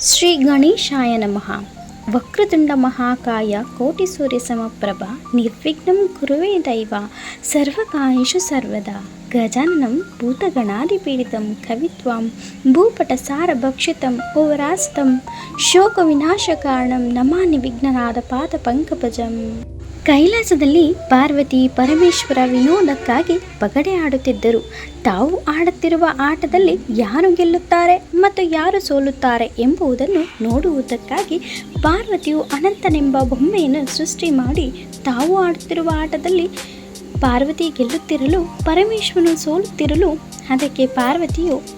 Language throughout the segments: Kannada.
శ్రీ గణేశాయ నమ వక్రతుండ మహాకాయ కోటి సూర్య సమప్రభ నిర్విఘ్నం గురువే దైవ సర్వకాయేషు సర్వదా గజాననం భూతగణాదిపీడితం కవిత్వం భూపటసారభక్షితం ఓవరాస్తం శోకవినాశకారణం నమాని విఘ్ననాథ పాద పంకజం ಕೈಲಾಸದಲ್ಲಿ ಪಾರ್ವತಿ ಪರಮೇಶ್ವರ ವಿನೋದಕ್ಕಾಗಿ ಪಗಡೆ ಆಡುತ್ತಿದ್ದರು. ತಾವು ಆಡುತ್ತಿರುವ ಆಟದಲ್ಲಿ ಯಾರು ಗೆಲ್ಲುತ್ತಾರೆ ಮತ್ತು ಯಾರು ಸೋಲುತ್ತಾರೆ ಎಂಬುದನ್ನು ನೋಡುವುದಕ್ಕಾಗಿ ಪಾರ್ವತಿಯು ಅನಂತನೆಂಬ ಬೊಮ್ಮೆಯನ್ನು ಸೃಷ್ಟಿ ಮಾಡಿ ತಾವು ಆಡುತ್ತಿರುವ ಆಟದಲ್ಲಿ ಪಾರ್ವತಿ ಗೆಲ್ಲುತ್ತಿರಲು, ಪರಮೇಶ್ವರನು ಸೋಲುತ್ತಿರಲು, ಅದಕ್ಕೆ ಪಾರ್ವತಿಯು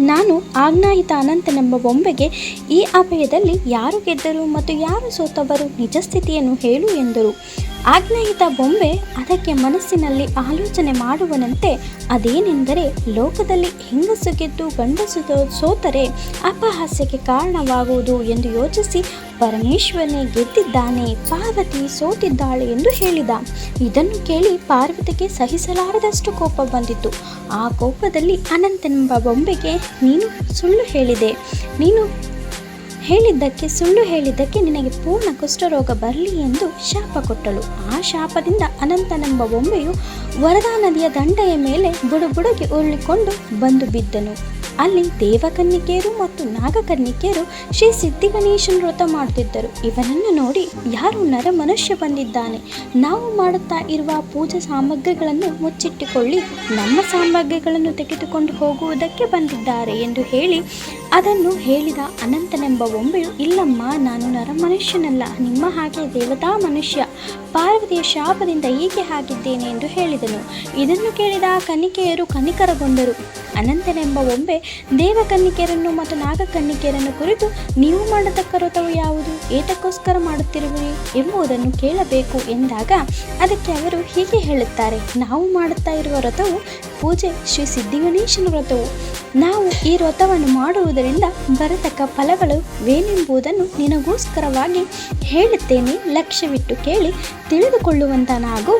ನಾನು ಆಗ್ನಾಯಿತ ಅನಂತನೆಂಬ ಬೊಂಬೆಗೆ ಈ ಅಭಯದಲ್ಲಿ ಯಾರು ಗೆದ್ದರು ಮತ್ತು ಯಾರು ಸೋತವರು? ನಿಜ ಸ್ಥಿತಿಯನ್ನು ಹೇಳು ಎಂದರು. ಆಜ್ಞಾಯಿತ ಬೊಂಬೆ ಅದಕ್ಕೆ ಮನಸ್ಸಿನಲ್ಲಿ ಆಲೋಚನೆ ಮಾಡುವನಂತೆ ಅದೇನೆಂದರೆ ಲೋಕದಲ್ಲಿ ಹೆಂಗಸು ಗೆದ್ದು ಗಂಡಸು ಸೋತರೆ ಅಪಹಾಸ್ಯಕ್ಕೆ ಕಾರಣವಾಗುವುದು ಎಂದು ಯೋಚಿಸಿ ಪರಮೇಶ್ವರನೇ ಗೆದ್ದಿದ್ದಾನೆ, ಪಾರ್ವತಿ ಸೋತಿದ್ದಾಳೆ ಎಂದು ಹೇಳಿದ. ಇದನ್ನು ಕೇಳಿ ಪಾರ್ವತಿಗೆ ಸಹಿಸಲಾರದಷ್ಟು ಕೋಪ ಬಂದಿತು ಆ ಕೋಪದಲ್ಲಿ ಅನಂತನೆಂಬ ಬೊಂಬೆಗೆ ನೀನು ಸುಳ್ಳು ಹೇಳಿದೆ. ನೀನು ಹೇಳಿದ್ದಕ್ಕೆ, ಸುಳ್ಳು ಹೇಳಿದ್ದಕ್ಕೆ ನಿನಗೆ ಪೂರ್ಣ ಕುಷ್ಠರೋಗ ಬರಲಿ ಎಂದು ಶಾಪ ಕೊಟ್ಟಳು. ಆ ಶಾಪದಿಂದ ಅನಂತನೆಂಬ ಬೊಂಬೆಯು ವರದಾ ನದಿಯ ದಂಡೆಯ ಮೇಲೆ ಬುಡುಬುಡುಗಿ ಉರುಳಿಕೊಂಡು ಬಂದು ಬಿದ್ದನು. ಅಲ್ಲಿ ದೇವಕನ್ನಿಕೆಯರು ಮತ್ತು ನಾಗಕನ್ನಿಕೆಯರು ಶ್ರೀ ಸಿದ್ಧಿಗಣೇಶನ ವ್ರತ ಮಾಡುತ್ತಿದ್ದರು. ಇವನನ್ನು ನೋಡಿ ಯಾರು ನರ ಮನುಷ್ಯ ಬಂದಿದ್ದಾನೆ? ನಾವು ಮಾಡುತ್ತಾ ಇರುವ ಪೂಜಾ ಸಾಮಗ್ರಿಗಳನ್ನು ಮುಚ್ಚಿಟ್ಟುಕೊಳ್ಳಿ, ನಮ್ಮ ಸಾಮಗ್ರಿಗಳನ್ನು ತೆಗೆದುಕೊಂಡು ಹೋಗುವುದಕ್ಕೆ ಬಂದಿದ್ದಾರೆ ಎಂದು ಹೇಳಿ ಅದನ್ನು ಹೇಳಿದ ಅನಂತನೆಂಬ ಬೊಂಬೆಯು ಇಲ್ಲಮ್ಮ ನಾನು ನರ ಮನುಷ್ಯನಲ್ಲ ನಿಮ್ಮ ಹಾಗೆ ದೇವತಾ ಮನುಷ್ಯ. ಪಾರ್ವತಿಯ ಶಾಪದಿಂದ ಹೀಗೆ ಆಗಿದ್ದೇನೆ ಎಂದು ಹೇಳಿದನು. ಇದನ್ನು ಕೇಳಿದ ಕನ್ನಿಕೆಯರು ಕನಿಕರಗೊಂಡರು. ಅನಂತನೆಂಬ ಬೊಂಬೆ ದೇವಕನ್ನಿಕೆಯರನ್ನು ಮತ್ತು ನಾಗಕನ್ನಿಕೆಯರನ್ನು ಕುರಿತು ನೀವು ಮಾಡತಕ್ಕ ವ್ರತವು ಯಾವುದು? ಏತಕ್ಕೋಸ್ಕರ ಮಾಡುತ್ತಿರುವಿರಿ ಎಂಬುದನ್ನು ಕೇಳಬೇಕು ಎಂದಾಗ ಅದಕ್ಕೆ ಅವರು ಹೀಗೆ ಹೇಳುತ್ತಾರೆ. ನಾವು ಮಾಡುತ್ತಾ ಇರುವ ವ್ರತವು ಪೂಜೆ ಶ್ರೀ ಸಿದ್ಧಿಗಣೇಶನ ವ್ರತವು. ನಾವು ಈ ವ್ರತವನ್ನು ಮಾಡುವುದರಿಂದ ಬರತಕ್ಕ ಫಲಗಳು ವೇನೆಂಬುದನ್ನು ನಿನಗೋಸ್ಕರವಾಗಿ ಹೇಳುತ್ತೇನೆ. ಲಕ್ಷ್ಯವಿಟ್ಟು ಕೇಳಿ. ತಿಳಿದುಕೊಳ್ಳುವಂತನಾಗು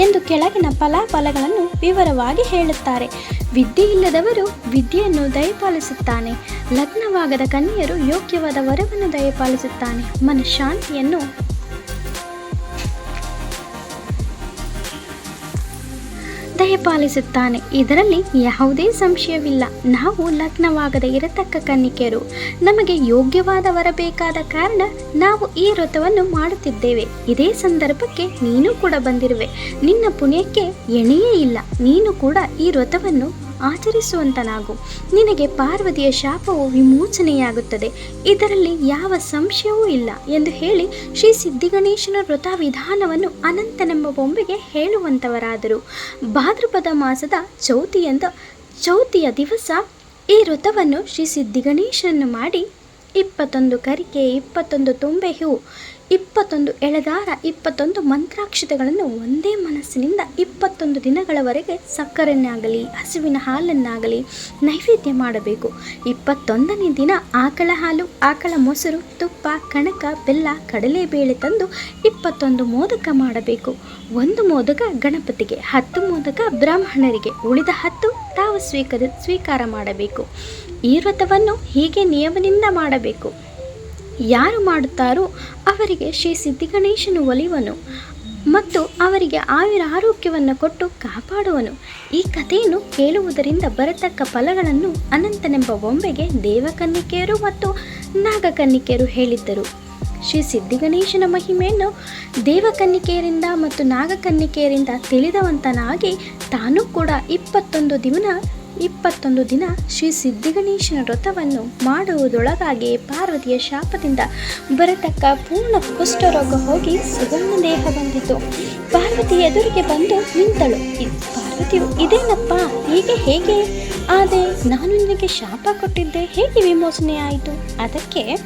ಎಂದು ಕೆಳಗಿನ ಫಲಾಫಲಗಳನ್ನು ವಿವರವಾಗಿ ಹೇಳುತ್ತಾರೆ. ವಿದ್ಯೆ ಇಲ್ಲದವರು ವಿದ್ಯೆಯನ್ನು ದಯಪಾಲಿಸುತ್ತಾನೆ. ಲಗ್ನವಾಗದ ಕನ್ಯರು ಯೋಗ್ಯವಾದ ವರವನ್ನು ದಯಪಾಲಿಸುತ್ತಾನೆ. ಮನಃಶಾಂತಿಯನ್ನು ದಯಪಾಲಿಸುತ್ತಾನೆ ಇದರಲ್ಲಿ ಯಾವುದೇ ಸಂಶಯವಿಲ್ಲ. ನಾವು ಲಗ್ನವಾಗದೆ ಇರತಕ್ಕ ಕನ್ನಿಕೆಯರು. ನಮಗೆ ಯೋಗ್ಯವಾದ ಕಾರಣ ನಾವು ಈ ವ್ರತವನ್ನು ಮಾಡುತ್ತಿದ್ದೇವೆ. ಇದೇ ಸಂದರ್ಭಕ್ಕೆ ನೀನು ಕೂಡ ಬಂದಿರುವೆ. ನಿನ್ನ ಪುಣ್ಯಕ್ಕೆ ಎಣೆಯೇ ಇಲ್ಲ. ನೀನು ಕೂಡ ಈ ವ್ರತವನ್ನು ಆಚರಿಸುವಂತನಾಗು. ನಿನಗೆ ಪಾರ್ವತಿಯ ಶಾಪವು ವಿಮೋಚನೆಯಾಗುತ್ತದೆ. ಇದರಲ್ಲಿ ಯಾವ ಸಂಶಯವೂ ಇಲ್ಲ ಎಂದು ಹೇಳಿ ಶ್ರೀ ಸಿದ್ಧಿಗಣೇಶನ ವ್ರತ ವಿಧಾನವನ್ನು ಅನಂತನೆಂಬ ಬೊಂಬೆಗೆ ಹೇಳುವಂತವರಾದರು. ಭಾದ್ರಪದ ಮಾಸದ ಚೌತಿಯಂದ ಚೌತಿಯ ದಿವಸ ಈ ವ್ರತವನ್ನು ಶ್ರೀ ಸಿದ್ಧಿಗಣೇಶನನ್ನು ಮಾಡಿ ಇಪ್ಪತ್ತೊಂದು ಕರಿಕೆ, ಇಪ್ಪತ್ತೊಂದು ತುಂಬೆ ಹೂ ಇಪ್ಪತ್ತೊಂದು ಎಳೆದಾರ ಇಪ್ಪತ್ತೊಂದು ಮಂತ್ರಾಕ್ಷತೆಗಳನ್ನು ಒಂದೇ ಮನಸ್ಸಿನಿಂದ ಇಪ್ಪತ್ತೊಂದು ದಿನಗಳವರೆಗೆ ಸಕ್ಕರೆಯನ್ನಾಗಲಿ ಹಸುವಿನ ಹಾಲನ್ನಾಗಲಿ ನೈವೇದ್ಯ ಮಾಡಬೇಕು. ಇಪ್ಪತ್ತೊಂದನೇ ದಿನ ಆಕಳ ಹಾಲು, ಆಕಳ ಮೊಸರು, ತುಪ್ಪ, ಕಣಕ, ಬೆಲ್ಲ ಕಡಲೆಬೇಳೆ ತಂದು ಇಪ್ಪತ್ತೊಂದು ಮೋದಕ ಮಾಡಬೇಕು. ಒಂದು ಮೋದಕ ಗಣಪತಿಗೆ, ಹತ್ತು ಮೋದಕ ಬ್ರಾಹ್ಮಣರಿಗೆ, ಉಳಿದ ಹತ್ತು ತಾವು ಸ್ವೀಕರಿ, ಸ್ವೀಕಾರ ಮಾಡಬೇಕು. ಈ ವ್ರತವನ್ನು ಹೀಗೆ ನಿಯಮದಿಂದ ಮಾಡಬೇಕು. ಯಾರು ಮಾಡುತ್ತಾರೋ ಅವರಿಗೆ ಶ್ರೀ ಸಿದ್ಧಿಗಣೇಶನು ಒಲಿವನು ಮತ್ತು ಅವರಿಗೆ ಆಯುರ ಆರೋಗ್ಯವನ್ನು ಕೊಟ್ಟು ಕಾಪಾಡುವನು. ಈ ಕಥೆಯನ್ನು ಕೇಳುವುದರಿಂದ ಬರತಕ್ಕ ಫಲಗಳನ್ನು ಅನಂತನೆಂಬ ಬೊಂಬೆಗೆ ದೇವಕನ್ನಿಕೆಯರು ಮತ್ತು ನಾಗಕನ್ನಿಕೆಯರು ಹೇಳಿದ್ದರು. ಶ್ರೀ ಸಿದ್ಧಿಗಣೇಶನ ಮಹಿಮೆಯನ್ನು ದೇವಕನ್ನಿಕೆಯರಿಂದ ಮತ್ತು ನಾಗಕನ್ನಿಕೆಯರಿಂದ ತಿಳಿದವಂತನಾಗಿ ತಾನೂ ಕೂಡ ಇಪ್ಪತ್ತೊಂದು ದಿನ ಇಪ್ಪತ್ತೊಂದು ದಿನ ಶ್ರೀ ಸಿದ್ಧಿಗಣೇಶನ ವ್ರತವನ್ನು ಮಾಡುವುದೊಳಗಾಗಿ ಪಾರ್ವತಿಯ ಶಾಪದಿಂದ ಬರತಕ್ಕ ಪೂರ್ಣ ಕುಷ್ಠರೋಗ ಹೋಗಿ ಸುಗಮ ದೇಹ ಬಂದಿತು. ಪಾರ್ವತಿ ಎದುರಿಗೆ ಬಂದು ನಿಂತಳು. ಪಾರ್ವತಿಯು, ಇದೇನಪ್ಪ? ಹೀಗೆ, ಹೇಗೆ? ಆದರೆ ನಾನು ನಿನಗೆ ಶಾಪ ಕೊಟ್ಟಿದ್ದೆ. ಹೇಗೆ ವಿಮೋಚನೆ ಆಯಿತು? ಅದಕ್ಕೆ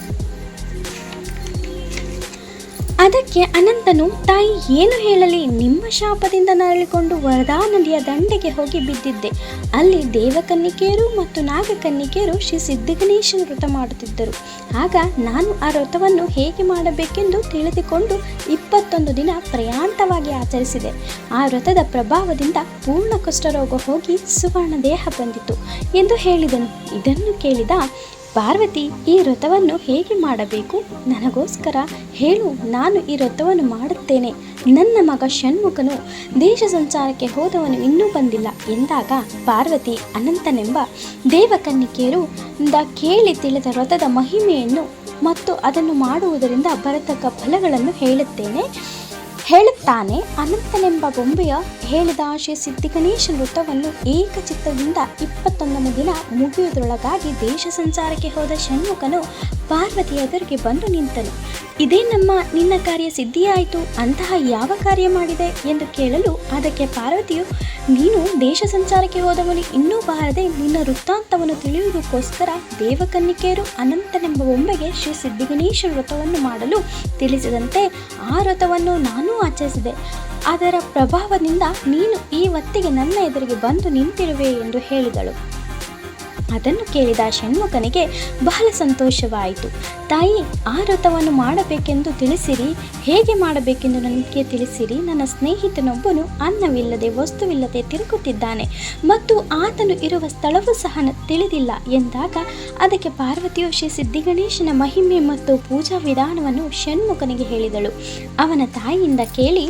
ಅದಕ್ಕೆ ಅನಂತನು, ತಾಯಿ, ಏನು ಹೇಳಲಿ? ನಿಮ್ಮ ಶಾಪದಿಂದ ನರಳಿಕೊಂಡು ವರದಾ ನದಿಯ ದಂಡೆಗೆ ಹೋಗಿ ಬಿದ್ದಿದ್ದೆ. ಅಲ್ಲಿ ದೇವಕನ್ನಿಕೆಯರು ಮತ್ತು ನಾಗಕನ್ನಿಕೆಯರು ಶ್ರೀ ಸಿದ್ಧಗಣೇಶನ ವ್ರತ ಮಾಡುತ್ತಿದ್ದರು. ಆಗ ನಾನು ಆ ವ್ರತವನ್ನು ಹೇಗೆ ಮಾಡಬೇಕೆಂದು ತಿಳಿದುಕೊಂಡು ಇಪ್ಪತ್ತೊಂದು ದಿನ ಪ್ರಯಾಂತವಾಗಿ ಆಚರಿಸಿದೆ. ಆ ವ್ರತದ ಪ್ರಭಾವದಿಂದ ಪೂರ್ಣ ಕುಷ್ಠರೋಗ ಹೋಗಿ ಸುವರ್ಣ ದೇಹ ಬಂದಿತು ಎಂದು ಹೇಳಿದನು. ಇದನ್ನು ಕೇಳಿದ ಪಾರ್ವತಿ, ಈ ವ್ರತವನ್ನು ಹೇಗೆ ಮಾಡಬೇಕು? ನನಗೋಸ್ಕರ ಹೇಳು, ನಾನು ಈ ವ್ರತವನ್ನು ಮಾಡುತ್ತೇನೆ. ನನ್ನ ಮಗ ಷಣ್ಮುಖನು ದೇಶ ಸಂಚಾರಕ್ಕೆ ಹೋದವನು ಇನ್ನೂ ಬಂದಿಲ್ಲ. ಎಂದಾಗ ಪಾರ್ವತಿ ಅನಂತನೆಂಬ ದೇವಕನ್ನಿಕೆಯರು ಕೇಳಿ ತಿಳಿದ ವ್ರತದ ಮಹಿಮೆಯನ್ನು ಮತ್ತು ಅದನ್ನು ಮಾಡುವುದರಿಂದ ಬರತಕ್ಕ ಫಲಗಳನ್ನು ಹೇಳುತ್ತೇನೆ. ಹೇಳುತ್ತಾನೆ, ಅನಂತನೆಂಬ ಬೊಂಬೆಯ ಹೇಳಿದ ಆಶೆ ಸಿದ್ಧಿಗಣೇಶ ವೃತ್ತವನ್ನು ಏಕಚಿತ್ತದಿಂದ ಇಪ್ಪತ್ತೊಂದನೇ ದಿನ ಮುಗಿಯುವುದರೊಳಗಾಗಿ ದೇಶ ಸಂಚಾರಕ್ಕೆ ಹೋದ ಷಣ್ಮುಖನು ಪಾರ್ವತಿ ಎದುರಿಗೆ ಬಂದು ನಿಂತನು. ಇದೇ ನಮ್ಮ ನಿನ್ನ ಕಾರ್ಯ ಸಿದ್ಧಿಯಾಯಿತು, ಅಂತಹ ಯಾವ ಕಾರ್ಯ ಮಾಡಿದೆ ಎಂದು ಕೇಳಲು ಅದಕ್ಕೆ ಪಾರ್ವತಿಯು, ನೀನು ದೇಶ ಸಂಚಾರಕ್ಕೆ ಹೋದವನು ಇನ್ನೂ ಬಾರದೆ ನಿನ್ನ ವೃತ್ತಾಂತವನ್ನು ತಿಳಿಯುವುದಕ್ಕೋಸ್ಕರ ದೇವಕನ್ನಿಕೆಯರು ಅನಂತನೆಂಬ ಒಂಬೆಗೆ ಶ್ರೀ ಸಿದ್ಧಿಗಣೇಶ ವ್ರತವನ್ನು ಮಾಡಲು ತಿಳಿಸಿದಂತೆ ಆ ವ್ರತವನ್ನು ನಾನೂ ಆಚರಿಸಿದೆ. ಅದರ ಪ್ರಭಾವದಿಂದ ನೀನು ಈ ಹೊತ್ತಿಗೆ ನನ್ನ ಎದುರಿಗೆ ಬಂದು ನಿಂತಿರುವೆ ಎಂದು ಹೇಳಿದಳು. ಅದನ್ನು ಕೇಳಿದ ಷಣ್ಮುಖನಿಗೆ ಬಹಳ ಸಂತೋಷವಾಯಿತು. ತಾಯಿ, ಆ ವ್ರತವನ್ನು ಮಾಡಬೇಕೆಂದು ತಿಳಿಸಿರಿ, ಹೇಗೆ ಮಾಡಬೇಕೆಂದು ನನಗೆ ತಿಳಿಸಿರಿ. ನನ್ನ ಸ್ನೇಹಿತನೊಬ್ಬನು ಅನ್ನವಿಲ್ಲದೆ, ವಸ್ತುವಿಲ್ಲದೆ ತಿರುಗುತ್ತಿದ್ದಾನೆ ಮತ್ತು ಆತನು ಇರುವ ಸ್ಥಳವೂ ಸಹ ತಿಳಿದಿಲ್ಲ ಎಂದಾಗ ಅದಕ್ಕೆ ಪಾರ್ವತಿಯು ಶ್ರೀ ಸಿದ್ಧಿಗಣೇಶನ ಮಹಿಮೆ ಮತ್ತು ಪೂಜಾ ವಿಧಾನವನ್ನು ಷಣ್ಮುಖನಿಗೆ ಹೇಳಿದಳು. ಅವನ ತಾಯಿಯಿಂದ ಕೇಳಿ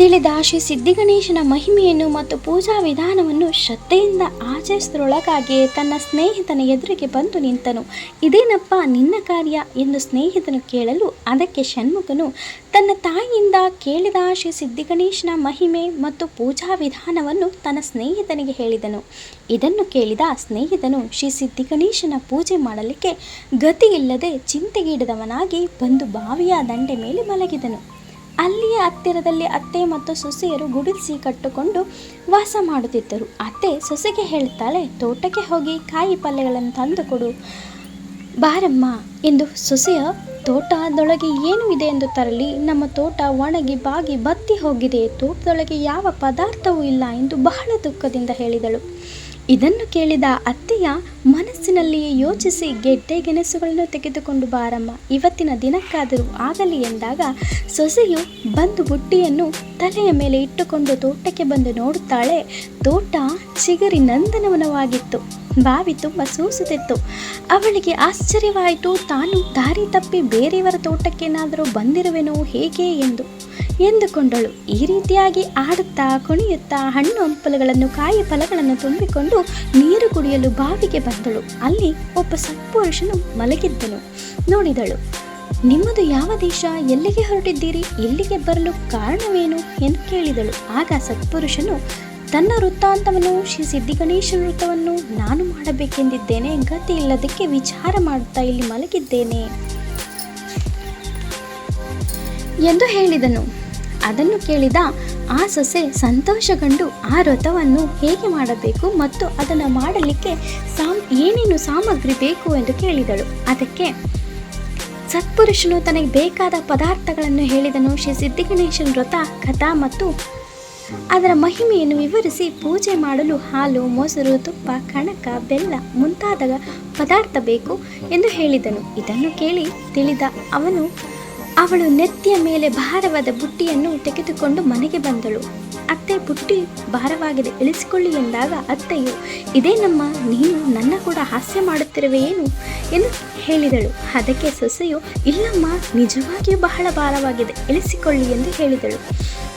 ತಿಳಿದ ಶ್ರೀ ಸಿದ್ಧಿಗಣೇಶನ ಮಹಿಮೆಯನ್ನು ಮತ್ತು ಪೂಜಾ ವಿಧಾನವನ್ನು ಶ್ರದ್ಧೆಯಿಂದ ಆಚರಿಸಿದರೊಳಗಾಗಿಯೇ ತನ್ನ ಸ್ನೇಹಿತನ ಎದುರಿಗೆ ಬಂದು ನಿಂತನು. ಇದೇನಪ್ಪ ನಿನ್ನ ಕಾರ್ಯ ಎಂದು ಸ್ನೇಹಿತನು ಕೇಳಲು ಅದಕ್ಕೆ ಷಣ್ಮುಖನು ತನ್ನ ತಾಯಿಯಿಂದ ಕೇಳಿದ ಶ್ರೀ ಸಿದ್ಧಿಗಣೇಶನ ಮಹಿಮೆ ಮತ್ತು ಪೂಜಾ ವಿಧಾನವನ್ನು ತನ್ನ ಸ್ನೇಹಿತನಿಗೆ ಹೇಳಿದನು. ಇದನ್ನು ಕೇಳಿದ ಸ್ನೇಹಿತನು ಶ್ರೀ ಸಿದ್ಧಿಗಣೇಶನ ಪೂಜೆ ಮಾಡಲಿಕ್ಕೆ ಗತಿಯಿಲ್ಲದೆ ಚಿಂತೆಗೀಡದವನಾಗಿ ಬಂದು ಬಾವಿಯ ದಂಡೆ ಮೇಲೆ ಮಲಗಿದನು. ಅಲ್ಲಿಯ ಹತ್ತಿರದಲ್ಲಿ ಅತ್ತೆ ಮತ್ತು ಸೊಸೆಯರು ಗುಡಿಸಿ ಕಟ್ಟುಕೊಂಡು ವಾಸ ಮಾಡುತ್ತಿದ್ದರು. ಅತ್ತೆ ಸೊಸೆಗೆ ಹೇಳ್ತಾಳೆ, ತೋಟಕ್ಕೆ ಹೋಗಿ ಕಾಯಿ ಪಲ್ಯಗಳನ್ನು ತಂದುಕೊಡು ಬಾರಮ್ಮ, ಎಂದು ಸೊಸೆಯ, ತೋಟದೊಳಗೆ ಏನು ಇದೆ ಎಂದು ತರಲಿ. ನಮ್ಮ ತೋಟ ಒಣಗಿ ಬಾಗಿ ಬತ್ತಿ ಹೋಗಿದೆ. ತೋಟದೊಳಗೆ ಯಾವ ಪದಾರ್ಥವೂ ಇಲ್ಲ ಎಂದು ಬಹಳ ದುಃಖದಿಂದ ಹೇಳಿದಳು. ಇದನ್ನು ಕೇಳಿದ ಅತ್ತೆಯ ಮನಸ್ಸಿನಲ್ಲಿಯೇ ಯೋಚಿಸಿ ಗೆಡ್ಡೆ ಗೆಣಸುಗಳನ್ನು ತೆಗೆದುಕೊಂಡು ಬಾರಮ್ಮ. ಇವತ್ತಿನ ದಿನಕ್ಕಾದರೂ ಆಗಲಿ ಎಂದಾಗ ಸೊಸೆಯು ಬಂದು ಬುಟ್ಟಿಯನ್ನು ತಲೆಯ ಮೇಲೆ ಇಟ್ಟುಕೊಂಡು ತೋಟಕ್ಕೆ ಬಂದು ನೋಡುತ್ತಾಳೆ. ತೋಟ ಚಿಗರಿ ನಂದನವನವಾಗಿತ್ತು. ಬಾವಿ ತುಂಬ ಸೂಸುತ್ತಿತ್ತು. ಅವಳಿಗೆ ಆಶ್ಚರ್ಯವಾಯಿತು, ತಾನು ದಾರಿ ತಪ್ಪಿ ಬೇರೆಯವರ ತೋಟಕ್ಕೇನಾದರೂ ಬಂದಿರುವೆನೋ ಹೇಗೆ ಎಂದು. ಎಂದುಕೊಂಡಳು. ಈ ರೀತಿಯಾಗಿ ಆಡುತ್ತಾ ಕುಣಿಯುತ್ತಾ ಹಣ್ಣು ಹಂಪಲುಗಳನ್ನು ಕಾಯಿ ಫಲಗಳನ್ನು ತುಂಬಿಕೊಂಡು ನೀರು ಕುಡಿಯಲು ಬಾವಿಗೆ ಬಂದಳು. ಅಲ್ಲಿ ಒಬ್ಬ ಸತ್ಪುರುಷನು ಮಲಗಿದ್ದನು. ನೋಡಿದಳು, ನಿಮ್ಮದು ಯಾವ ದೇಶ? ಎಲ್ಲಿಗೆ ಹೊರಟಿದ್ದೀರಿ? ಇಲ್ಲಿಗೆ ಬರಲು ಕಾರಣವೇನು? ಎಂದು ಕೇಳಿದಳು. ಆಗ ಸತ್ಪುರುಷನು, ತನ್ನ ವೃತ್ತಾಂತವನ್ನು ಶ್ರೀ ಸಿದ್ಧಿಗಣೇಶ ವೃತ್ತವನ್ನು ನಾನು ಮಾಡಬೇಕೆಂದಿದ್ದೇನೆ. ಗತಿ ಇಲ್ಲದಕ್ಕೆ ವಿಚಾರ ಮಾಡುತ್ತಾ ಇಲ್ಲಿ ಮಲಗಿದ್ದೇನೆ. ಎಂದು ಹೇಳಿದನು. ಅದನ್ನು ಕೇಳಿದ ಆ ಸೊಸೆ ಸಂತೋಷಗೊಂಡು ಆ ವ್ರತವನ್ನು ಹೇಗೆ ಮಾಡಬೇಕು ಮತ್ತು ಅದನ್ನು ಮಾಡಲಿಕ್ಕೆ ಸಾಮ್ ಏನೇನು ಸಾಮಗ್ರಿ ಬೇಕು ಎಂದು ಕೇಳಿದಳು. ಅದಕ್ಕೆ, ಸತ್ಪುರುಷನು ತನಗೆ ಬೇಕಾದ ಪದಾರ್ಥಗಳನ್ನು ಹೇಳಿದನು. ಶ್ರೀ ಸಿದ್ಧಿಗಣೇಶನ ವ್ರತ, ಕಥಾ ಮತ್ತು ಅದರ ಮಹಿಮೆಯನ್ನು ವಿವರಿಸಿ ಪೂಜೆ ಮಾಡಲು ಹಾಲು, ಮೊಸರು, ತುಪ್ಪ, ಕಣಕ, ಬೆಲ್ಲ ಮುಂತಾದ ಪದಾರ್ಥ ಬೇಕು ಎಂದು ಹೇಳಿದನು. ಇದನ್ನು ಕೇಳಿ ತಿಳಿದ ಅವನು ಅವಳು ನೆತ್ತಿಯ ಮೇಲೆ ಭಾರವಾದ ಬುಟ್ಟಿಯನ್ನು ತೆಗೆದುಕೊಂಡು ಮನೆಗೆ ಬಂದಳು. ಅತ್ತೆ, ಬುಟ್ಟಿ ಭಾರವಾಗಿದೆ, ಇಳಿಸಿಕೊಳ್ಳಿ ಎಂದಾಗ ಅತ್ತೆಯು, ಇದೇ ನಮ್ಮ, ನೀನು ನನ್ನ ಕೂಡ ಹಾಸ್ಯ ಮಾಡುತ್ತಿರುವೆ ಏನು? ಎಂದು ಹೇಳಿದಳು. ಅದಕ್ಕೆ ಸೊಸೆಯು, ಇಲ್ಲಮ್ಮ, ನಿಜವಾಗಿಯೂ ಬಹಳ ಭಾರವಾಗಿದೆ, ಇಳಿಸಿಕೊಳ್ಳಿ ಎಂದು ಹೇಳಿದಳು.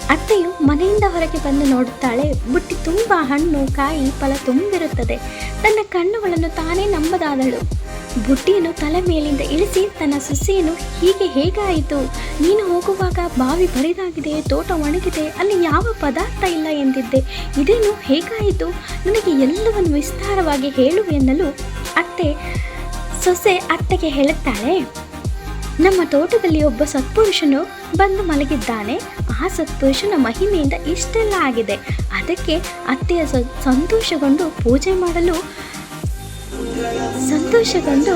ಅತ್ತೆಯು ಮನೆಯಿಂದ ಹೊರಗೆ ಬಂದು ನೋಡುತ್ತಾಳೆ, ಬುಟ್ಟಿ ತುಂಬ ಹಣ್ಣು, ಕಾಯಿ, ಫಲ ತುಂಬಿರುತ್ತದೆ. ತನ್ನ ಕಣ್ಣುಗಳನ್ನು ತಾನೇ ನಂಬದಾದಳು. ಬುಟ್ಟಿಯನ್ನು ತಲೆ ಮೇಲಿಂದ ಇಳಿಸಿ ತನ್ನ ಸೊಸೆಯನ್ನು ಹೀಗೆ ಹೇಗಾಯಿತು? ನೀನು ಹೋಗುವಾಗ ಬಾವಿ ಬರಿದಾಗಿದೆ, ತೋಟ ಒಣಗಿದೆ, ಅಲ್ಲಿ ಯಾವ ಪದಾರ್ಥ ಇಲ್ಲ ಎಂದಿದ್ದೆ. ಇದೇನು ಹೇಗಾಯಿತು? ನನಗೆ ಎಲ್ಲವನ್ನು ವಿಸ್ತಾರವಾಗಿ ಹೇಳು ಎನ್ನಲು ಅತ್ತೆ, ಸೊಸೆ ಅತ್ತೆಗೆ ಹೇಳುತ್ತಾಳೆ, ನಮ್ಮ ತೋಟದಲ್ಲಿ ಒಬ್ಬ ಸತ್ಪುರುಷನು ಬಂದು ಮಲಗಿದ್ದಾನೆ. ಆ ಸತ್ಪುರುಷನ ಮಹಿಮೆಯಿಂದ ಇಷ್ಟೆಲ್ಲ ಆಗಿದೆ. ಅದಕ್ಕೆ ಅತ್ತೆಯ ಸಂತೋಷಗೊಂಡು ಪೂಜೆ ಮಾಡಲು ಸಂತೋಷಗೊಂಡು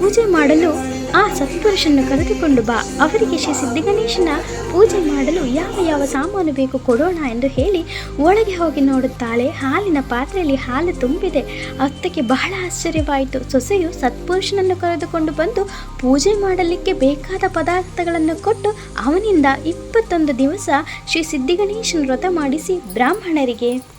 ಪೂಜೆ ಮಾಡಲು ಆ ಸತ್ಪುರುಷನ್ನು ಕರೆದುಕೊಂಡು ಬಾ. ಅವರಿಗೆ ಶ್ರೀ ಸಿದ್ಧಗಣೇಶನ ಪೂಜೆ ಮಾಡಲು ಯಾವ ಯಾವ ಸಾಮಾನು ಬೇಕು ಕೊಡೋಣ ಎಂದು ಹೇಳಿ ಒಳಗೆ ಹೋಗಿ ನೋಡುತ್ತಾಳೆ. ಹಾಲಿನ ಪಾತ್ರೆಯಲ್ಲಿ ಹಾಲು ತುಂಬಿದೆ. ಅತ್ತಕ್ಕೆ ಬಹಳ ಆಶ್ಚರ್ಯವಾಯಿತು. ಸೊಸೆಯು ಸತ್ಪುರುಷನನ್ನು ಕರೆದುಕೊಂಡು ಬಂದು ಪೂಜೆ ಮಾಡಲಿಕ್ಕೆ ಬೇಕಾದ ಪದಾರ್ಥಗಳನ್ನು ಕೊಟ್ಟು ಅವನಿಂದ ಇಪ್ಪತ್ತೊಂದು ದಿವಸ ಶ್ರೀ ಸಿದ್ಧಗಣೇಶನ ವ್ರತ ಮಾಡಿಸಿ ಬ್ರಾಹ್ಮಣರಿಗೆ.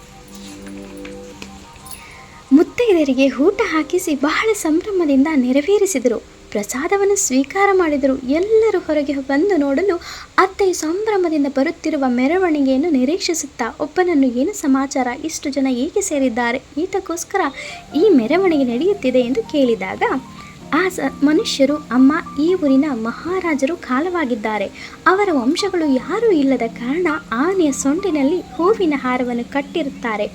ಮುತ್ತೈದರಿಗೆ ಊಟ ಹಾಕಿಸಿ ಬಹಳ ಸಂಭ್ರಮದಿಂದ ನೆರವೇರಿಸಿದರು. ಪ್ರಸಾದವನ್ನು ಸ್ವೀಕಾರ ಮಾಡಿದರು. ಎಲ್ಲರೂ ಹೊರಗೆ ಬಂದು ನೋಡಲು ಅತ್ತೆಯು ಸಂಭ್ರಮದಿಂದ ಬರುತ್ತಿರುವ ಮೆರವಣಿಗೆಯನ್ನು ನಿರೀಕ್ಷಿಸುತ್ತಾ ಒಬ್ಬನನ್ನು ಏನು ಸಮಾಚಾರ, ಇಷ್ಟು ಜನ ಏಕೆ ಸೇರಿದ್ದಾರೆ? ಈತಕ್ಕೋಸ್ಕರ ಈ ಮೆರವಣಿಗೆ ನಡೆಯುತ್ತಿದೆ ಎಂದು ಕೇಳಿದಾಗ, ಆ ಸ ಮನುಷ್ಯರು, ಅಮ್ಮ, ಈ ಊರಿನ ಮಹಾರಾಜರು ಕಾಲವಾಗಿದ್ದಾರೆ. ಅವರ ವಂಶಗಳು ಯಾರೂ ಇಲ್ಲದ ಕಾರಣ ಆನೆಯ ಸೊಂಡಿನಲ್ಲಿ ಹೂವಿನ ಹಾರವನ್ನು ಕಟ್ಟಿರುತ್ತಾರೆ.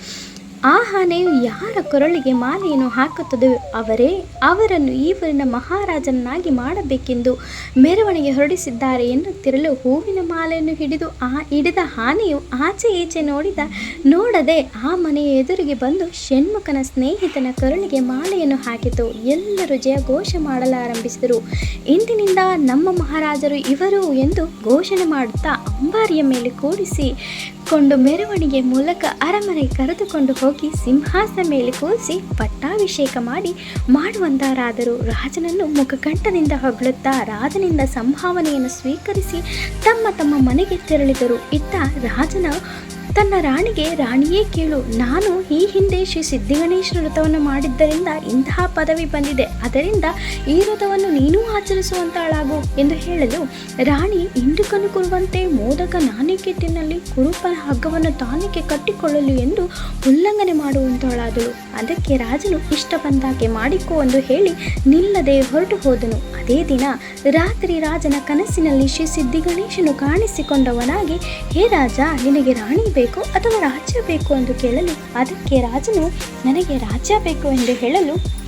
ಆ ಆನೆಯು ಯಾರ ಕೊರಳಿಗೆ ಮಾಲೆಯನ್ನು ಹಾಕುತ್ತದೆಯೋ ಅವರೇ ಅವರನ್ನು ಈವರಿನ ಮಹಾರಾಜನನ್ನಾಗಿ ಮಾಡಬೇಕೆಂದು ಮೆರವಣಿಗೆ ಹೊರಡಿಸಿದ್ದಾರೆ ಎನ್ನುತ್ತಿರಲು ಹೂವಿನ ಮಾಲೆಯನ್ನು ಹಿಡಿದು ಆ ಹಿಡಿದ ಆನೆಯು ಆಚೆ ಈಚೆ ನೋಡಿದ ನೋಡದೆ ಆ ಮನೆಯ ಎದುರಿಗೆ ಬಂದು ಷಣ್ಮುಖನ ಸ್ನೇಹಿತನ ಕರುಳಿಗೆ ಮಾಲೆಯನ್ನು ಹಾಕಿತು. ಎಲ್ಲರೂ ಜಯ ಘೋಷ ಮಾಡಲಾರಂಭಿಸಿದರು. ಇಂದಿನಿಂದ ನಮ್ಮ ಮಹಾರಾಜರು ಇವರು ಎಂದು ಘೋಷಣೆ ಮಾಡುತ್ತಾ ಅಂಬಾರಿಯ ಮೇಲೆ ಕೂಡಿಸಿ ಕೊಂಡು ಮೆರವಣಿಗೆ ಮೂಲಕ ಅರಮನೆ ಕರೆದುಕೊಂಡು ಹೋಗಿ ಸಿಂಹಾಸನ ಮೇಲೆ ಕೂರಿಸಿ ಪಟ್ಟಾಭಿಷೇಕ ಮಾಡಿ ಮಾಡುವಂತಾರಾದರೂ ರಾಜನನ್ನು ಮುಖಕಂಠದಿಂದ ಹೊಗಳುತ್ತಾ ರಾಜನಿಂದ ಸಂಭಾವನೆಯನ್ನು ಸ್ವೀಕರಿಸಿ ತಮ್ಮ ತಮ್ಮ ಮನೆಗೆ ತೆರಳಿದರು. ಇತ್ತ ರಾಜನ ತನ್ನ ರಾಣಿಗೆ, ರಾಣಿಯೇ ಕೇಳು, ನಾನು ಈ ಹಿಂದೆ ಶ್ರೀ ಸಿದ್ಧಿಗಣೇಶನ ವ್ರತವನ್ನು ಮಾಡಿದ್ದರಿಂದ ಇಂತಹ ಪದವಿ ಬಂದಿದೆ. ಅದರಿಂದ ಈ ವ್ರತವನ್ನು ನೀನೂ ಆಚರಿಸುವಂತಾಳಾಗು ಎಂದು ಹೇಳಲು ರಾಣಿ ಇಂಡುಕನು ಕುರುವಂತೆ ಮೋದಕ ನಾನೇಕೆ ತಿನ್ನಲಿ ಕುರುಪನ ಹಗ್ಗವನ್ನು ತಾನೇಕೆ ಕಟ್ಟಿಕೊಳ್ಳಲು ಎಂದು ಉಲ್ಲಂಘನೆ ಮಾಡುವಂತವಳಾದಳು. ಅದಕ್ಕೆ ರಾಜನು, ಇಷ್ಟ ಬಂದಾಗೆ ಮಾಡಿಕೋ ಎಂದು ಹೇಳಿ ನಿಲ್ಲದೆ ಹೊರಟು ಹೋದನು. ಅದೇ ದಿನ ರಾತ್ರಿ ರಾಜನ ಕನಸಿನಲ್ಲಿ ಶ್ರೀ ಸಿದ್ಧಿಗಣೇಶನು ಕಾಣಿಸಿಕೊಂಡವನಾಗಿ, ಹೇ ರಾಜ, ನಿನಗೆ ರಾಣಿ ಅಥವಾ ರಾಜ್ಯ ಬೇಕು ಎಂದು ಕೇಳಲು ಅದಕ್ಕೆ ರಾಜನು ನನಗೆ ರಾಜ್ಯ ಬೇಕು ಎಂದು ಹೇಳಲು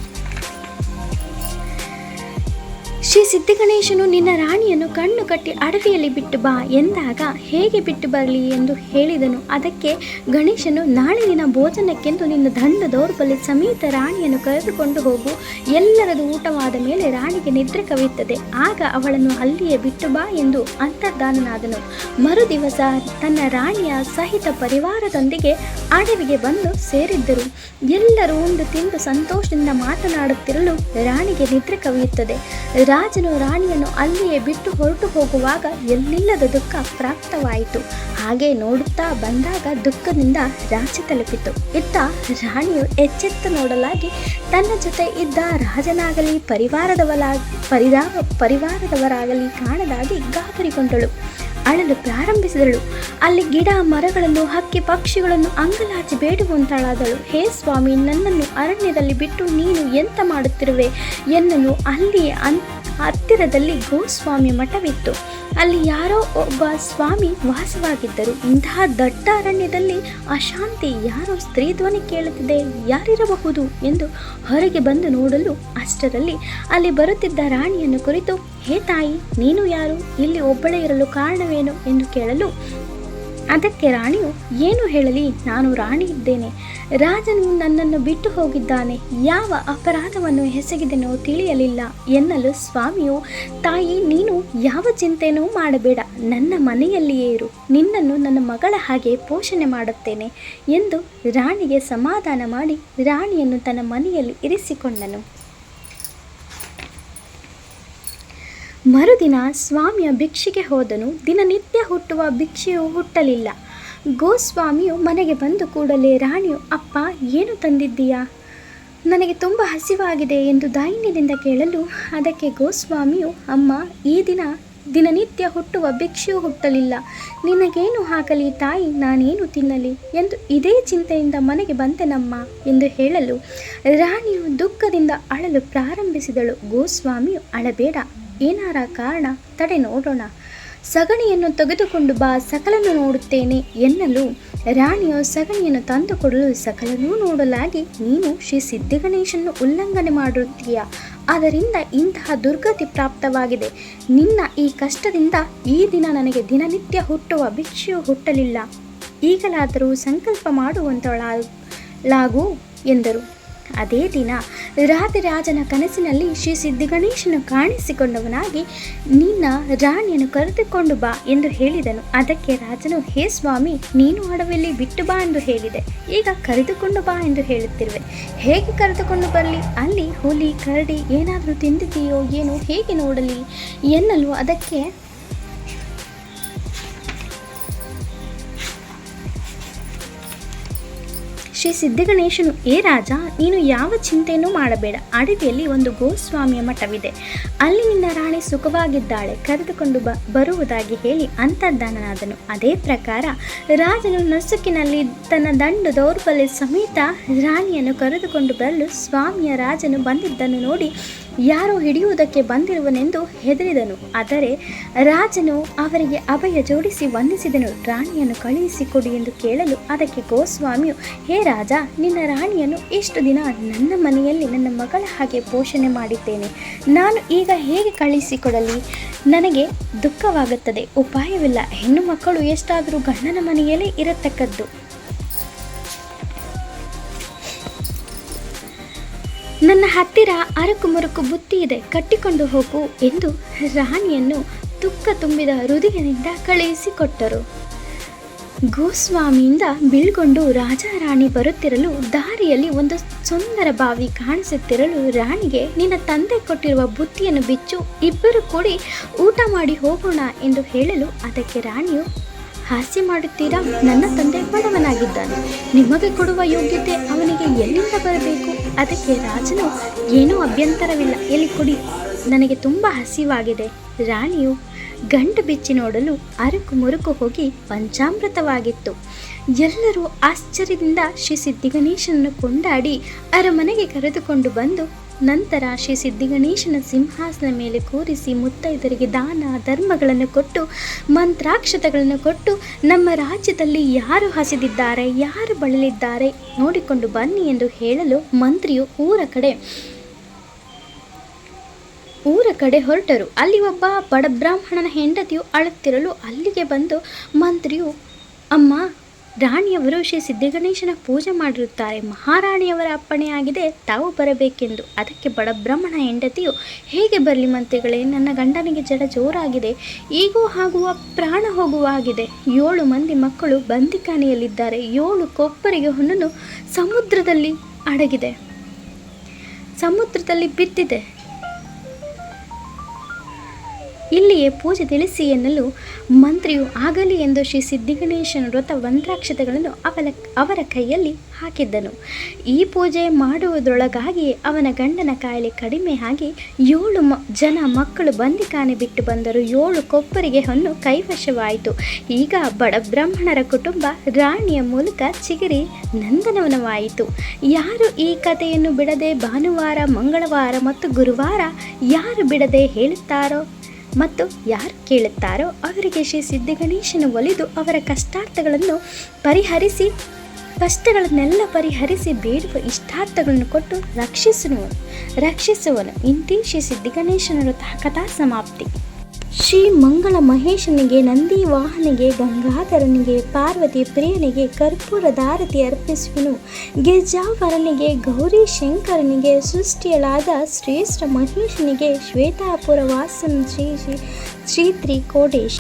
ಶ್ರೀ ಸಿದ್ಧಗಣೇಶನು ನಿನ್ನ ರಾಣಿಯನ್ನು ಕಣ್ಣು ಕಟ್ಟಿ ಅಡವಿಯಲ್ಲಿ ಬಿಟ್ಟು ಬಾ ಎಂದಾಗ ಹೇಗೆ ಬಿಟ್ಟು ಬರಲಿ ಎಂದು ಹೇಳಿದನು. ಅದಕ್ಕೆ ಗಣೇಶನು, ನಾಳೆ ದಿನ ಭೋಜನಕ್ಕೆಂದು ನಿನ್ನ ದಂಡ ದೌರ್ಬಲ್ಯ ಸಮೇತ ರಾಣಿಯನ್ನು ಕರೆದುಕೊಂಡು ಹೋಗು. ಎಲ್ಲರದು ಊಟವಾದ ಮೇಲೆ ರಾಣಿಗೆ ನಿದ್ರೆ ಕವಿಯುತ್ತದೆ. ಆಗ ಅವಳನ್ನು ಅಲ್ಲಿಯೇ ಬಿಟ್ಟು ಬಾ ಎಂದು ಅಂತರ್ಧಾನನಾದನು. ಮರುದಿವಸ ತನ್ನ ರಾಣಿಯ ಸಹಿತ ಪರಿವಾರದೊಂದಿಗೆ ಅಡವಿಗೆ ಬಂದು ಸೇರಿದ್ದರು. ಎಲ್ಲರೂ ಒಂದು ತಿಂದು ಸಂತೋಷದಿಂದ ಮಾತನಾಡುತ್ತಿರಲು ರಾಣಿಗೆ ನಿದ್ರೆ ಕವಿಯುತ್ತದೆ. ರಾಜನು ರಾಣಿಯನ್ನು ಅಲ್ಲಿಯೇ ಬಿಟ್ಟು ಹೊರಟು ಹೋಗುವಾಗ ಎಲ್ಲಿಲ್ಲದ ದುಃಖ ಪ್ರಾಪ್ತವಾಯಿತು. ಹಾಗೆ ನೋಡುತ್ತಾ ಬಂದಾಗ ದುಃಖದಿಂದ ರಾಜ ತಲುಪಿತು. ಇತ್ತ ರಾಣಿಯು ಎಚ್ಚೆತ್ತು ನೋಡಲಾಗಿ ತನ್ನ ಜೊತೆ ಇದ್ದ ರಾಜನಾಗಲಿ, ಪರಿವಾರದವಲ, ಪರಿದಾ, ಪರಿವಾರದವರಾಗಲಿ ಕಾಣದಾಗಿ ಗಾಬರಿಗೊಂಡಳು. ಅಳಲು ಪ್ರಾರಂಭಿಸಿದಳು. ಅಲ್ಲಿ ಗಿಡ ಮರಗಳನ್ನು ಹಕ್ಕಿ ಪಕ್ಷಿಗಳನ್ನು ಅಂಗಲಾಚಿ ಬೇಡುವಂತಳಾದಳು. ಹೇ ಸ್ವಾಮಿ, ನನ್ನನ್ನು ಅರಣ್ಯದಲ್ಲಿ ಬಿಟ್ಟು ನೀನು ಎಂತ ಮಾಡುತ್ತಿರುವೆ? ಎನ್ನಲು ಅಲ್ಲಿಯೇ ಅನ್ ಹತ್ತಿರದಲ್ಲಿ ಗೋಸ್ವಾಮಿ ಮಠವಿತ್ತು. ಅಲ್ಲಿ ಯಾರೋ ಒಬ್ಬ ಸ್ವಾಮಿ ವಾಸವಾಗಿದ್ದರು. ಇಂತಹ ದಟ್ಟ ಅರಣ್ಯದಲ್ಲಿ ಅಶಾಂತಿ ಯಾರೋ ಸ್ತ್ರೀ ಧ್ವನಿ ಕೇಳುತ್ತಿದೆ, ಯಾರಿರಬಹುದು ಎಂದು ಹೊರಗೆ ಬಂದು ನೋಡಲು ಅಷ್ಟರಲ್ಲಿ ಅಲ್ಲಿ ಬರುತ್ತಿದ್ದ ರಾಣಿಯನ್ನು ಕುರಿತು, ಹೇ ತಾಯಿ, ನೀನು ಯಾರು? ಇಲ್ಲಿ ಒಬ್ಬಳೇ ಇರಲು ಕಾರಣವೇನು? ಎಂದು ಕೇಳಲು ಅದಕ್ಕೆ ರಾಣಿಯು, ಏನು ಹೇಳಲಿ, ನಾನು ರಾಣಿ ಇದ್ದೇನೆ. ರಾಜನು ನನ್ನನ್ನು ಬಿಟ್ಟು ಹೋಗಿದ್ದಾನೆ. ಯಾವ ಅಪರಾಧವನ್ನು ಎಸಗಿದೆನೋ ತಿಳಿಯಲಿಲ್ಲ. ಎನ್ನಲು ಸ್ವಾಮಿಯು, ತಾಯಿ, ನೀನು ಯಾವ ಚಿಂತೆಯೂ ಮಾಡಬೇಡ. ನನ್ನ ಮನೆಯಲ್ಲಿಯೇ ಇರು. ನಿನ್ನನ್ನು ನನ್ನ ಮಗಳ ಹಾಗೆ ಪೋಷಣೆ ಮಾಡುತ್ತೇನೆ ಎಂದು ರಾಣಿಗೆ ಸಮಾಧಾನ ಮಾಡಿ ರಾಣಿಯನ್ನು ತನ್ನ ಮನೆಯಲ್ಲಿ ಇರಿಸಿಕೊಂಡನು. ಮರುದಿನ ಸ್ವಾಮಿಯ ಭಿಕ್ಷೆಗೆ ಹೋದನು. ದಿನನಿತ್ಯ ಹುಟ್ಟುವ ಭಿಕ್ಷೆಯು ಹುಟ್ಟಲಿಲ್ಲ. ಗೋಸ್ವಾಮಿಯು ಮನೆಗೆ ಬಂದು ಕೂಡಲೇ, ರಾಣಿಯು, ಅಪ್ಪ, ಏನು ತಂದಿದ್ದೀಯಾ? ನನಗೆ ತುಂಬ ಹಸಿವಾಗಿದೆ ಎಂದು ದೈನ್ಯದಿಂದ ಕೇಳಲು ಅದಕ್ಕೆ ಗೋಸ್ವಾಮಿಯು, ಅಮ್ಮ, ಈ ದಿನ ದಿನನಿತ್ಯ ಹುಟ್ಟುವ ಭಿಕ್ಷೆಯು ಹುಟ್ಟಲಿಲ್ಲ. ನಿನಗೇನು ಹಾಕಲಿ ತಾಯಿ, ನಾನೇನು ತಿನ್ನಲಿ ಎಂದು ಇದೇ ಚಿಂತೆಯಿಂದ ಮನೆಗೆ ಬಂದೆನಮ್ಮ ಎಂದು ಹೇಳಲು ರಾಣಿಯು ದುಃಖದಿಂದ ಅಳಲು ಪ್ರಾರಂಭಿಸಿದಳು. ಗೋಸ್ವಾಮಿಯು, ಅಳಬೇಡ ಏನಾರ ಕಾರಣ? ತಡೆ ನೋಡೋಣ. ಸಗಣಿಯನ್ನು ತೆಗೆದುಕೊಂಡು ಬಾ, ಸಕಲನ್ನು ನೋಡುತ್ತೇನೆ ಎನ್ನಲು. ರಾಣಿಯು ಸಗಣಿಯನ್ನು ತಂದುಕೊಡಲು ಸಕಲನೂ ನೋಡಲಾಗಿ, ನೀನು ಶ್ರೀ ಸಿದ್ಧಿಗಣೇಶನ್ನು ಉಲ್ಲಂಘನೆ ಮಾಡುತ್ತೀಯ ಅದರಿಂದ ಇಂತಹ ದುರ್ಗತಿ ಪ್ರಾಪ್ತವಾಗಿದೆ. ನಿನ್ನ ಈ ಕಷ್ಟದಿಂದ ಈ ದಿನ ನನಗೆ ದಿನನಿತ್ಯ ಹುಟ್ಟುವ ಭಿಕ್ಷೆಯು ಹುಟ್ಟಲಿಲ್ಲ. ಈಗಲಾದರೂ ಸಂಕಲ್ಪ ಮಾಡುವಂತಳಾಗು ಎಂದರು. ಅದೇ ದಿನ ರಾಜನ ಕನಸಿನಲ್ಲಿ ಶ್ರೀ ಸಿದ್ಧಿಗಣೇಶನು ಕಾಣಿಸಿಕೊಂಡವನಾಗಿ ನಿನ್ನ ರಾಣಿಯನ್ನು ಕರೆದುಕೊಂಡು ಬಾ ಎಂದು ಹೇಳಿದನು. ಅದಕ್ಕೆ ರಾಜನು, ಹೇ ಸ್ವಾಮಿ, ನೀನು ಅಡವಿಯಲ್ಲಿ ಬಿಟ್ಟು ಬಾ ಎಂದು ಹೇಳಿದೆ. ಈಗ ಕರೆದುಕೊಂಡು ಬಾ ಎಂದು ಹೇಳುತ್ತಿರುವೆ. ಹೇಗೆ ಕರೆದುಕೊಂಡು ಬರಲಿ? ಅಲ್ಲಿ ಹುಲಿ, ಕರಡಿ ಏನಾದರೂ ತಿಂದಿದೆಯೋ ಏನು ಹೇಗೆ ನೋಡಲಿ ಎನ್ನಲು ಅದಕ್ಕೆ ಶ್ರೀ ಸಿದ್ಧಗಣೇಶನು, ಏ ರಾಜ, ನೀನು ಯಾವ ಚಿಂತೆಯೂ ಮಾಡಬೇಡ. ಅಡವಿಯಲ್ಲಿ ಒಂದು ಗೋಸ್ವಾಮಿಯ ಮಠವಿದೆ. ಅಲ್ಲಿ ನಿನ್ನ ರಾಣಿ ಸುಖವಾಗಿದ್ದಾಳೆ. ಕರೆದುಕೊಂಡು ಬ, ಬರುವುದಾಗಿ ಹೇಳಿ ಅಂತರ್ಧಾನನಾದನು ಅದೇ ಪ್ರಕಾರ ರಾಜನು ನಸುಕಿನಲ್ಲಿ ತನ್ನ ದಂಡು ದೌರ್ಬಲ್ಯ ಸಮೇತ ರಾಣಿಯನ್ನು ಕರೆದುಕೊಂಡು ಬರಲು ಸ್ವಾಮಿಯ ರಾಜನು ಬಂದಿದ್ದನ್ನು ನೋಡಿ ಯಾರೋ ಹಿಡಿಯುವುದಕ್ಕೆ ಬಂದಿರುವನೆಂದು ಹೆದರಿದನು. ಆದರೆ ರಾಜನು ಅವರಿಗೆ ಅಭಯ ಜೋಡಿಸಿ ವಂದಿಸಿದನು. ರಾಣಿಯನ್ನು ಕಳುಹಿಸಿಕೊಡಿ ಎಂದು ಕೇಳಲು ಅದಕ್ಕೆ ಗೋಸ್ವಾಮಿಯು, ಹೇ ರಾಜ, ನಿನ್ನ ರಾಣಿಯನ್ನು ಇಷ್ಟು ದಿನ ನನ್ನ ಮನೆಯಲ್ಲಿ ನನ್ನ ಮಗಳ ಹಾಗೆ ಪೋಷಣೆ ಮಾಡಿದ್ದೇನೆ. ನಾನು ಈಗ ಹೇಗೆ ಕಳುಹಿಸಿಕೊಡಲಿ? ನನಗೆ ದುಃಖವಾಗುತ್ತದೆ. ಉಪಾಯವಿಲ್ಲ. ಹೆಣ್ಣು ಮಕ್ಕಳು ಎಷ್ಟಾದರೂ ಗಂಡನ ಮನೆಯಲ್ಲೇ ಇರತಕ್ಕದ್ದು. ನನ್ನ ಹತ್ತಿರ ಅರಕು ಮುರುಕು ಬುತ್ತಿ ಇದೆ, ಕಟ್ಟಿಕೊಂಡು ಹೋಗು ಎಂದು ರಾಣಿಯನ್ನು ತುಕ್ಕ ತುಂಬಿದ ಹೃದಯದಿಂದ ಕಳುಹಿಸಿಕೊಟ್ಟರು. ಗೋಸ್ವಾಮಿಯಿಂದ ಬೀಳ್ಕೊಂಡು ರಾಜ ರಾಣಿ ಬರುತ್ತಿರಲು ದಾರಿಯಲ್ಲಿ ಒಂದು ಸುಂದರ ಬಾವಿ ಕಾಣಿಸುತ್ತಿರಲು ರಾಣಿಗೆ, ನಿನ್ನ ತಂದೆ ಕೊಟ್ಟಿರುವ ಬುತ್ತಿಯನ್ನು ಬಿಚ್ಚು, ಇಬ್ಬರು ಕೂಡಿ ಊಟ ಮಾಡಿ ಹೋಗೋಣ ಎಂದು ಹೇಳಲು ಅದಕ್ಕೆ ರಾಣಿಯು, ಹಾಸ್ಯ ಮಾಡುತ್ತೀರಾ? ನನ್ನ ತಂದೆ ಬಡವನಾಗಿದ್ದಾನೆ. ನಿಮಗೆ ಕೊಡುವ ಯೋಗ್ಯತೆ ಅವನಿಗೆ ಎಲ್ಲಿಂದ ಬರಬೇಕು? ಅದಕ್ಕೆ ರಾಜನು, ಏನೂ ಅಭ್ಯಂತರವಿಲ್ಲ. ಎಲ್ಲಿ ಕೊಡಿ. ನನಗೆ ತುಂಬ ಹಸಿವಾಗಿದೆ. ರಾಣಿಯು ಗಂಟು ಬಿಚ್ಚಿ ನೋಡಲು ಅರಕು ಮುರುಕು ಹೋಗಿ ಪಂಚಾಮೃತವಾಗಿತ್ತು. ಎಲ್ಲರೂ ಆಶ್ಚರ್ಯದಿಂದ ಶ್ರೀ ಸಿದ್ಧಿಗಣೇಶನನ್ನು ಕೊಂಡಾಡಿ ಅರಮನೆಗೆ ಕರೆದುಕೊಂಡು ಬಂದು ನಂತರ ಶ್ರೀ ಸಿದ್ಧಿಗಣೇಶನ ಸಿಂಹಾಸನ ಮೇಲೆ ಕೂರಿಸಿ ಮುತ್ತೈದರಿಗೆ ದಾನ, ಧರ್ಮಗಳನ್ನು ಕೊಟ್ಟು, ಮಂತ್ರಾಕ್ಷತಗಳನ್ನು ಕೊಟ್ಟು, ನಮ್ಮ ರಾಜ್ಯದಲ್ಲಿ ಯಾರು ಹಸಿದಿದ್ದಾರೆ, ಯಾರು ಬಳಲಿದ್ದಾರೆ ನೋಡಿಕೊಂಡು ಬನ್ನಿ ಎಂದು ಹೇಳಲು ಮಂತ್ರಿಯು ಊರ ಕಡೆ ಊರ ಕಡೆ ಹೊರಟರು. ಅಲ್ಲಿ ಒಬ್ಬ ಬಡಬ್ರಾಹ್ಮಣನ ಹೆಂಡತಿಯು ಅಳುತ್ತಿರಲು ಅಲ್ಲಿಗೆ ಬಂದು ಮಂತ್ರಿಯು, ಅಮ್ಮ ರಾಣಿಯವರು ಶ್ರೀ ಸಿದ್ಧಗಣೇಶನ ಪೂಜೆ ಮಾಡಿರುತ್ತಾರೆ. ಮಹಾರಾಣಿಯವರ ಅಪ್ಪಣೆಯಾಗಿದೆ, ತಾವು ಬರಬೇಕೆಂದು. ಅದಕ್ಕೆ ಬಡ ಬ್ರಾಹ್ಮಣ ಹೆಂಡತಿಯು, ಹೇಗೆ ಬರಲಿ ಮಂತ್ರಿಗಳೇ, ನನ್ನ ಗಂಡನಿಗೆ ಜಡ ಜೋರಾಗಿದೆ. ಈಗೂ ಆಗುವ ಪ್ರಾಣ ಹೋಗುವ ಆಗಿದೆ ಏಳು ಮಂದಿ ಮಕ್ಕಳು ಬಂದಿಖಾನೆಯಲ್ಲಿದ್ದಾರೆ. ಏಳು ಕೊಪ್ಪರಿಗೆ ಹೊನ್ನನು ಸಮುದ್ರದಲ್ಲಿ ಅಡಗಿದೆ. ಸಮುದ್ರದಲ್ಲಿ ಬಿದ್ದಿದೆ. ಇಲ್ಲಿಯೇ ಪೂಜೆ ತಿಳಿಸಿ ಎನ್ನಲು ಮಂತ್ರಿಯು ಆಗಲಿ ಎಂದು ಶ್ರೀ ಸಿದ್ಧಿಗಣೇಶನ ವ್ರತ ಮಂತ್ರಾಕ್ಷತೆಗಳನ್ನು ಅವಲ ಅವರ ಕೈಯಲ್ಲಿ ಹಾಕಿದ್ದನು. ಈ ಪೂಜೆ ಮಾಡುವುದರೊಳಗಾಗಿ ಅವನ ಗಂಡನ ಕಾಯಿಲೆ ಕಡಿಮೆ ಆಗಿ ಏಳು ಮ ಜನ ಮಕ್ಕಳು ಬಂದಿಖಾನೆ ಬಿಟ್ಟು ಬಂದರು. ಏಳು ಕೊಪ್ಪರಿಗೆ ಹೊನ್ನು ಕೈವಶವಾಯಿತು. ಈಗ ಬಡ ಬ್ರಾಹ್ಮಣರ ಕುಟುಂಬ ರಾಣಿಯ ಮೂಲಕ ಚಿಗಿರಿ ನಂದನವನವಾಯಿತು. ಯಾರು ಈ ಕಥೆಯನ್ನು ಬಿಡದೆ ಭಾನುವಾರ, ಮಂಗಳವಾರ ಮತ್ತು ಗುರುವಾರ ಯಾರು ಬಿಡದೆ ಹೇಳುತ್ತಾರೋ ಮತ್ತು ಯಾರು ಕೇಳುತ್ತಾರೋ ಅವರಿಗೆ ಶ್ರೀ ಸಿದ್ಧಗಣೇಶನ ಒಲಿದು ಅವರ ಕಷ್ಟಾರ್ಥಗಳನ್ನು ಪರಿಹರಿಸಿ, ಕಷ್ಟಗಳನ್ನೆಲ್ಲ ಪರಿಹರಿಸಿ ಬೇಡುವ ಇಷ್ಟಾರ್ಥಗಳನ್ನು ಕೊಟ್ಟು ರಕ್ಷಿಸುವನು. ರಕ್ಷಿಸುವನು. ಇಂತಿ ಶ್ರೀ ಸಿದ್ಧಗಣೇಶನ ಕಥಾ ಸಮಾಪ್ತಿ. ಶ್ರೀ ಮಂಗಳ ಮಹೇಶನಿಗೆ ನಂದಿ ವಾಹನಿಗೆ ಗಂಗಾಧರನಿಗೆ ಪಾರ್ವತಿ ಪ್ರಿಯನಿಗೆ ಕರ್ಪೂರದಾರತಿ ಅರ್ಪಿಸುವನು. ಗಿರ್ಜಾವರನಿಗೆ ಗೌರಿ ಶಂಕರನಿಗೆ ಸೃಷ್ಟಿಯಲಾದ ಶ್ರೇಷ್ಠ ಮಹೇಶನಿಗೆ ಶ್ವೇತಾಪುರ ವಾಸನ ಶ್ರೀ ಶ್ರೀ ಶ್ರೀ ತ್ರಿಕೋಟೇಶ್